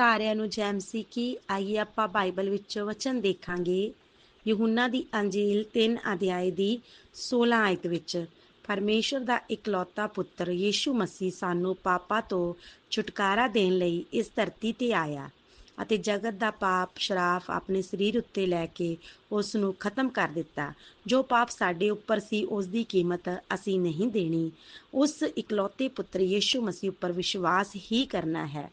ਸਾਰਿਆਂ ਨੂੰ ਜੈਮ ਸੀ ਕਿ ਆਈਏ ਆਪਾਂ ਬਾਈਬਲ ਵਿੱਚੋਂ ਵਚਨ ਦੇਖਾਂਗੇ। ਯਹੂਨਾ ਦੀ ਅੰਜੀਲ 3 ਅਧਿਆਏ ਦੀ 16 ਆਇਤ ਵਿੱਚ, ਪਰਮੇਸ਼ਰ ਦਾ ਇਕਲੌਤਾ ਪੁੱਤਰ ਯੀਸ਼ੂ ਮਸੀਹ ਸਾਨੂੰ ਪਾਪਾਂ ਤੋਂ ਛੁਟਕਾਰਾ ਦੇਣ ਲਈ ਇਸ ਧਰਤੀ ਤੇ ਆਇਆ। ਅਤੇ ਜਗਤ ਦਾ ਪਾਪ, ਸ਼ਰਾਫ ਆਪਣੇ ਸਰੀਰ ਉੱਤੇ ਲੈ ਕੇ ਉਸ ਨੂੰ ਖਤਮ ਕਰ ਦਿੱਤਾ। ਜੋ ਪਾਪ ਸਾਡੇ ਉੱਪਰ ਸੀ ਉਸ ਦੀ ਕੀਮਤ ਅਸੀਂ ਨਹੀਂ ਦੇਣੀ। ਉਸ ਇਕਲੌਤੇ ਪੁੱਤਰ ਯੀਸ਼ੂ ਮਸੀਹ ਉੱਪਰ ਵਿਸ਼ਵਾਸ ਹੀ ਕਰਨਾ ਹੈ।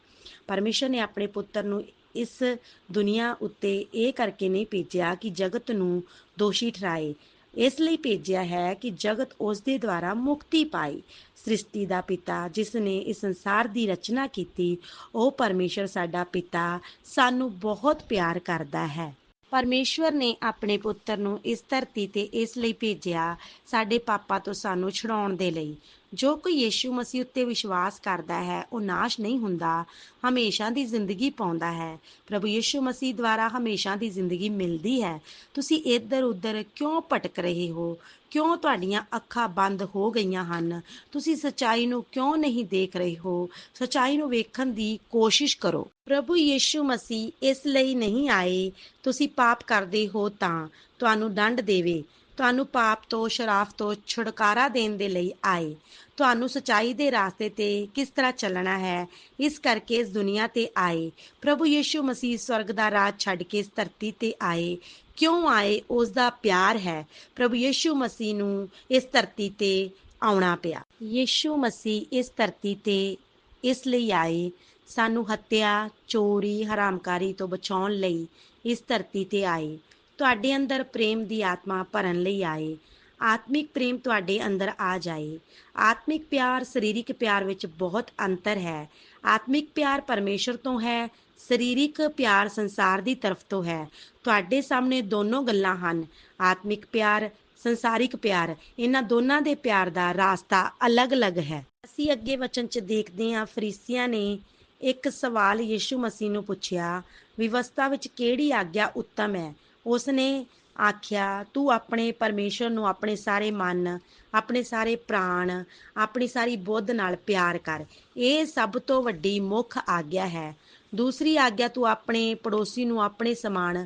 ਪਰਮੇਸ਼ਰ ਨੇ ਆਪਣੇ ਪੁੱਤਰ ਨੂੰ ਇਸ ਦੁਨੀਆ ਉੱਤੇ ਇਹ ਕਰਕੇ ਨਹੀਂ ਭੇਜਿਆ ਕਿ ਜਗਤ ਨੂੰ ਦੋਸ਼ੀ ਠਹਿਰਾਏ। ਇਸ ਲਈ ਭੇਜਿਆ ਹੈ ਕਿ ਜਗਤ ਉਸ ਦੇ ਦੁਆਰਾ ਮੁਕਤੀ ਪਾਏ। ਸ੍ਰਿਸ਼ਟੀ ਦਾ ਪਿਤਾ, ਜਿਸ ਨੇ ਇਸ ਸੰਸਾਰ ਦੀ ਰਚਨਾ ਕੀਤੀ, ਉਹ ਪਰਮੇਸ਼ਰ ਸਾਡਾ ਪਿਤਾ, ਸਾਨੂੰ ਬਹੁਤ ਪਿਆਰ ਕਰਦਾ ਹੈ। ਪਰਮੇਸ਼ਵਰ ਨੇ ਆਪਣੇ ਪੁੱਤਰ ਨੂੰ ਇਸ ਧਰਤੀ ਤੇ ਇਸ ਲਈ ਭੇਜਿਆ, ਸਾਡੇ ਪਾਪਾਂ ਤੋਂ ਸਾਨੂੰ ਛੁਡਾਉਣ ਦੇ ਲਈ। ਜੋ ਕੋਈ ਯੀਸ਼ੂ ਮਸੀਹ ਉੱਤੇ ਵਿਸ਼ਵਾਸ ਕਰਦਾ ਹੈ, ਉਹ ਨਾਸ਼ ਨਹੀਂ ਹੁੰਦਾ, ਹਮੇਸ਼ਾ ਦੀ ਜ਼ਿੰਦਗੀ ਪਾਉਂਦਾ ਹੈ। ਪ੍ਰਭੂ ਯੀਸ਼ੂ ਮਸੀਹ ਦੁਆਰਾ ਹਮੇਸ਼ਾ ਦੀ ਜ਼ਿੰਦਗੀ ਮਿਲਦੀ ਹੈ। ਤੁਸੀਂ ਇੱਧਰ ਉੱਧਰ ਕਿਉਂ ਭਟਕ ਰਹੇ ਹੋ? ਕਿਉਂ ਤੁਹਾਡੀਆਂ ਅੱਖਾਂ ਬੰਦ ਹੋ ਗਈਆਂ ਹਨ? ਤੁਸੀਂ ਸਚਾਈ ਨੂੰ ਕਿਉਂ ਨਹੀਂ ਦੇਖ ਰਹੇ ਹੋ? ਸਚਾਈ ਨੂੰ ਵੇਖਣ ਦੀ ਕੋਸ਼ਿਸ਼ ਕਰੋ। ਪ੍ਰਭੂ ਯੀਸ਼ੂ ਮਸੀਹ ਇਸ ਲਈ ਨਹੀਂ ਆਏ, ਤੁਸੀਂ ਪਾਪ ਕਰਦੇ ਹੋ ਤਾਂ ਤੁਹਾਨੂੰ ਦੰਡ ਦੇਵੇ। ਤੁਹਾਨੂੰ ਪਾਪ ਤੋਂ ਸ਼ਰਾਫ ਤੋਂ ਛੁਟਕਾਰਾ ਦੇਣ ਦੇ ਲਈ ਆਏ। ਤੁਹਾਨੂੰ ਸਚਾਈ ਦੇ ਰਾਸਤੇ ਤੇ ਕਿਸ ਤਰ੍ਹਾਂ ਚੱਲਣਾ ਹੈ, ਇਸ ਕਰਕੇ ਇਸ ਦੁਨੀਆ ਤੇ ਆਏ। ਪ੍ਰਭੂ ਯੀਸ਼ੂ ਮਸੀਹ ਸਵਰਗ ਦਾ ਰਾਜ ਛੱਡ ਕੇ ਇਸ ਧਰਤੀ ਤੇ ਆਏ। ਕਿਉਂ ਆਏ? ਉਸ ਦਾ ਪਿਆਰ ਹੈ। ਪ੍ਰਭੂ ਯੀਸ਼ੂ ਮਸੀਹ ਨੂੰ ਇਸ ਧਰਤੀ ਤੇ ਆਉਣਾ ਪਿਆ। ਯੀਸ਼ੂ ਮਸੀਹ ਇਸ ਧਰਤੀ ਤੇ ਇਸ ਲਈ ਆਏ। ਸਾਨੂੰ ਹੱਤਿਆ, ਚੋਰੀ, ਹਰਾਮਕਾਰੀ ਤੋਂ ਬਚਾਉਣ ਲਈ ਇਸ ਧਰਤੀ ਤੇ ਆਏ। ਤੁਹਾਡੇ ਅੰਦਰ ਪ੍ਰੇਮ ਦੀ ਆਤਮਾ ਭਰਨ ਲਈ ਆਏ। ਆਤਮਿਕ ਪ੍ਰੇਮ ਤੁਹਾਡੇ ਅੰਦਰ ਆ ਜਾਏ। ਆਤਮਿਕ ਪਿਆਰ ਸਰੀਰਿਕ ਪਿਆਰ ਵਿੱਚ ਬਹੁਤ ਅੰਤਰ ਹੈ। ਆਤਮਿਕ ਪਿਆਰ ਪਰਮੇਸ਼ਰ ਤੋਂ ਹੈ, ਸਰੀਰਿਕ ਪਿਆਰ ਸੰਸਾਰ ਦੀ ਤਰਫ ਤੋਂ ਹੈ। ਤੁਹਾਡੇ ਸਾਹਮਣੇ ਦੋਨੋਂ ਗੱਲਾਂ ਹਨ। ਆਤਮਿਕ ਪਿਆਰ, ਸੰਸਾਰਿਕ ਪਿਆਰ, ਇਹਨਾਂ ਦੋਨਾਂ ਦੇ ਪਿਆਰ ਦਾ ਰਾਸਤਾ ਅਲੱਗ-ਅਲੱਗ ਹੈ। ਅਸੀਂ ਅੱਗੇ ਵਚਨ 'ਚ ਦੇਖਦੇ ਹਾਂ, ਫਰੀਸੀਆਂ ਨੇ ਇੱਕ ਸਵਾਲ ਯੀਸ਼ੂ ਮਸੀਹ ਨੂੰ ਪੁੱਛਿਆ, ਵਿਵਸਥਾ ਵਿੱਚ ਕਿਹੜੀ ਆਗਿਆ ਉੱਤਮ ਹੈ? ਉਸ ਨੇ ਆਖਿਆ, ਤੂੰ ਆਪਣੇ ਪਰਮੇਸ਼ਰ ਨੂੰ ਆਪਣੇ ਸਾਰੇ ਮਨ, ਆਪਣੇ ਸਾਰੇ ਪ੍ਰਾਣ, ਆਪਣੀ ਸਾਰੀ ਬੁੱਧ ਨਾਲ ਪਿਆਰ ਕਰ। ਇਹ ਸਭ ਤੋਂ ਵੱਡੀ ਮੁੱਖ ਆਗਿਆ ਹੈ। ਦੂਸਰੀ ਆਗਿਆ, ਤੂੰ ਆਪਣੇ ਪੜੋਸੀ ਨੂੰ ਆਪਣੇ ਸਮਾਨ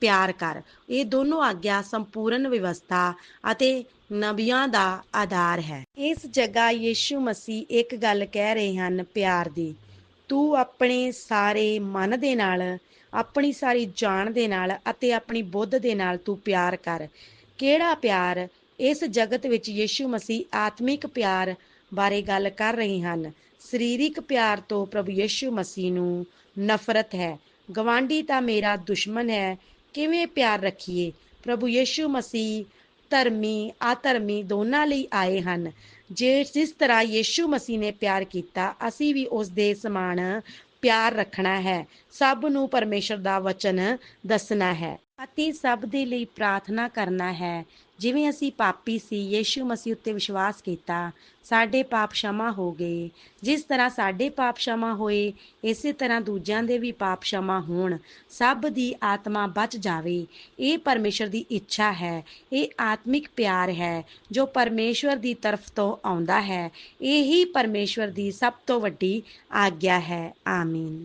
ਪਿਆਰ ਕਰ। ਇਹ ਦੋਨੋਂ ਆਗਿਆ ਸੰਪੂਰਨ ਵਿਵਸਥਾ ਅਤੇ ਨਬੀਆਂ ਦਾ ਆਧਾਰ ਹੈ। ਇਸ ਜਗ੍ਹਾ ਯੀਸ਼ੂ ਮਸੀਹ ਇੱਕ ਗੱਲ ਕਹਿ ਰਹੇ ਹਨ, ਪਿਆਰ ਦੀ। ਤੂੰ ਆਪਣੇ ਸਾਰੇ ਮਨ ਦੇ ਨਾਲ ਆਪਣੀ ਸਾਰੀ ਜਾਣ ਦੇ ਨਾਲ ਅਤੇ ਆਪਣੀ ਬੁੱਧ ਦੇ ਨਾਲ ਤੂੰ ਪਿਆਰ ਕਰ। ਕਿਹੜਾ ਪਿਆਰ? ਇਸ ਜਗਤ ਵਿੱਚ ਯੀਸ਼ੂ ਮਸੀਹ ਆਤਮਿਕ ਪਿਆਰ ਬਾਰੇ ਗੱਲ ਕਰ ਰਹੇ ਹਨ। ਸਰੀਰਿਕ ਪਿਆਰ ਤੋਂ ਪ੍ਰਭੂ ਯੀਸ਼ੂ ਮਸੀਹ ਨੂੰ ਨਫ਼ਰਤ ਹੈ। ਗਵਾਂਢੀ ਤਾਂ ਮੇਰਾ ਦੁਸ਼ਮਣ ਹੈ। ਕਿਵੇਂ ਪਿਆਰ ਰੱਖੀਏ? ਪ੍ਰਭੂ ਯੀਸ਼ੂ ਮਸੀਹ ਧਰਮੀ ਆਧਰਮੀ ਦੋਨਾਂ ਲਈ ਆਏ ਹਨ। ਜੇ ਜਿਸ ਤਰ੍ਹਾਂ ਯੀਸ਼ੂ ਮਸੀਹ ਨੇ ਪਿਆਰ ਕੀਤਾ, ਅਸੀਂ ਵੀ ਉਸ ਦੇ ਸਮਾਨ ਪਿਆਰ ਰੱਖਣਾ ਹੈ। ਸਭ ਨੂੰ ਪਰਮੇਸ਼ਰ ਦਾ ਵਚਨ ਦੱਸਣਾ ਹੈ। ਅਤੇ ਸਭ ਦੇ ਲਈ ਪ੍ਰਾਰਥਨਾ ਕਰਨਾ ਹੈ। ਜਿਵੇਂ ਅਸੀਂ ਪਾਪੀ ਸੀ, ਯੀਸ਼ੂ ਮਸੀਹ ਉੱਤੇ ਵਿਸ਼ਵਾਸ ਕੀਤਾ, ਸਾਡੇ ਪਾਪ ਸ਼ਮਾ ਹੋ ਗਏ। ਜਿਸ ਤਰ੍ਹਾਂ ਸਾਡੇ ਪਾਪ ਸ਼ਮਾ ਹੋਏ, ਇਸੇ ਤਰ੍ਹਾਂ ਦੂਜਿਆਂ ਦੇ ਵੀ ਪਾਪ ਸ਼ਮਾ ਹੋਣ। ਸਭ ਦੀ ਆਤਮਾ ਬਚ ਜਾਵੇ। ਇਹ ਪਰਮੇਸ਼ਰ ਦੀ ਇੱਛਾ ਹੈ। ਇਹ ਆਤਮਿਕ ਪਿਆਰ ਹੈ, ਜੋ ਪਰਮੇਸ਼ਰ ਦੀ ਤਰਫ ਤੋਂ ਆਉਂਦਾ ਹੈ। ਇਹ ਹੀ ਪਰਮੇਸ਼ਰ ਦੀ ਸਭ ਤੋਂ ਵੱਡੀ ਆਗਿਆ ਹੈ। ਆਮੀਨ।